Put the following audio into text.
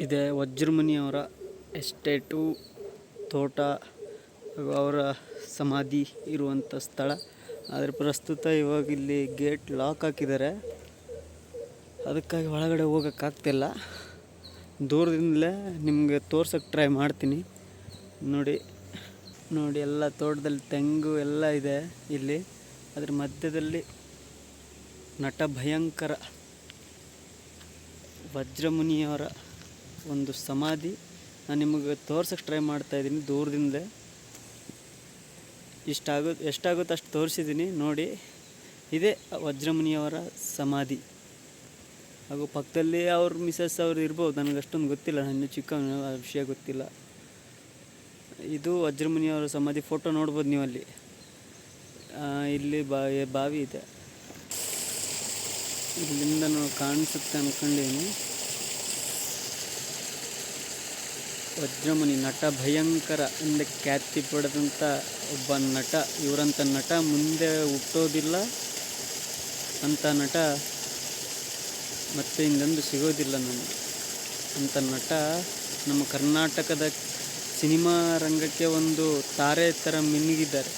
ಇದೆ ವಜ್ರಮುನಿಯವರ ಎಸ್ಟೇಟು, ತೋಟ ಅವರ ಸಮಾಧಿ ಇರುವಂಥ ಸ್ಥಳ. ಆದರೆ ಪ್ರಸ್ತುತ ಇವಾಗ ಇಲ್ಲಿ ಗೇಟ್ ಲಾಕ್ ಹಾಕಿದ್ದಾರೆ. ಅದಕ್ಕಾಗಿ ಒಳಗಡೆ ಹೋಗೋಕ್ಕಾಗ್ತಿಲ್ಲ. ದೂರದಿಂದಲೇ ನಿಮಗೆ ತೋರ್ಸೋಕ್ಕೆ ಟ್ರೈ ಮಾಡ್ತೀನಿ. ನೋಡಿ ನೋಡಿ, ಎಲ್ಲ ತೋಟದಲ್ಲಿ ತೆಂಗು ಎಲ್ಲ ಇದೆ ಇಲ್ಲಿ. ಅದ್ರ ಮಧ್ಯದಲ್ಲಿ ನಟ ಭಯಂಕರ ವಜ್ರಮುನಿಯವರ ಒಂದು ಸಮಾಧಿ. ನಾನು ನಿಮಗೆ ತೋರ್ಸೋಕ್ಕೆ ಟ್ರೈ ಮಾಡ್ತಾ ಇದ್ದೀನಿ ದೂರದಿಂದಲೇ ಇಷ್ಟಾಗುತ್ತೆ ಎಷ್ಟಾಗುತ್ತೆ ಅಷ್ಟು ತೋರಿಸಿದ್ದೀನಿ, ನೋಡಿ. ಇದೇ ವಜ್ರಮುನಿಯವರ ಸಮಾಧಿ. ಹಾಗೂ ಪಕ್ಕದಲ್ಲಿ ಅವ್ರ ಮಿಸಸ್ ಅವ್ರು ಇರ್ಬೋದು ನನಗೆ ಅಷ್ಟೊಂದು ಗೊತ್ತಿಲ್ಲ ನನ್ನ ಚಿಕ್ಕ ವಿಷಯ ಗೊತ್ತಿಲ್ಲ. ಇದು ವಜ್ರಮುನಿಯವರ ಸಮಾಧಿ ಫೋಟೋ ನೋಡ್ಬೋದು ನೀವು ಅಲ್ಲಿ ಇಲ್ಲಿ ಬಾವಿ ಇದೆ. ಇಲ್ಲಿಂದ ಕಾಣಿಸುತ್ತೆ ಅನ್ಕೊಂಡಿದ್ದೀನಿ. ವಜ್ರಮುನಿ ನಟ ಭಯಂಕರ ಎಂದ ಖ್ಯಾತಿ ಪಡೆದಂಥ ಒಬ್ಬ ನಟ. ಇವರಂಥ ನಟ ಮುಂದೆ ಹುಟ್ಟೋದಿಲ್ಲ. ಅಂಥ ನಟ ಮತ್ತೆ ಇನ್ನೊಂದು ಸಿಗೋದಿಲ್ಲ ನನಗೆ. ಅಂಥ ನಟ ನಮ್ಮ ಕರ್ನಾಟಕದ ಸಿನಿಮಾ ರಂಗಕ್ಕೆ ಒಂದು ತಾರೆ ಥರ ಮಿನುಗಿದ್ದಾರೆ.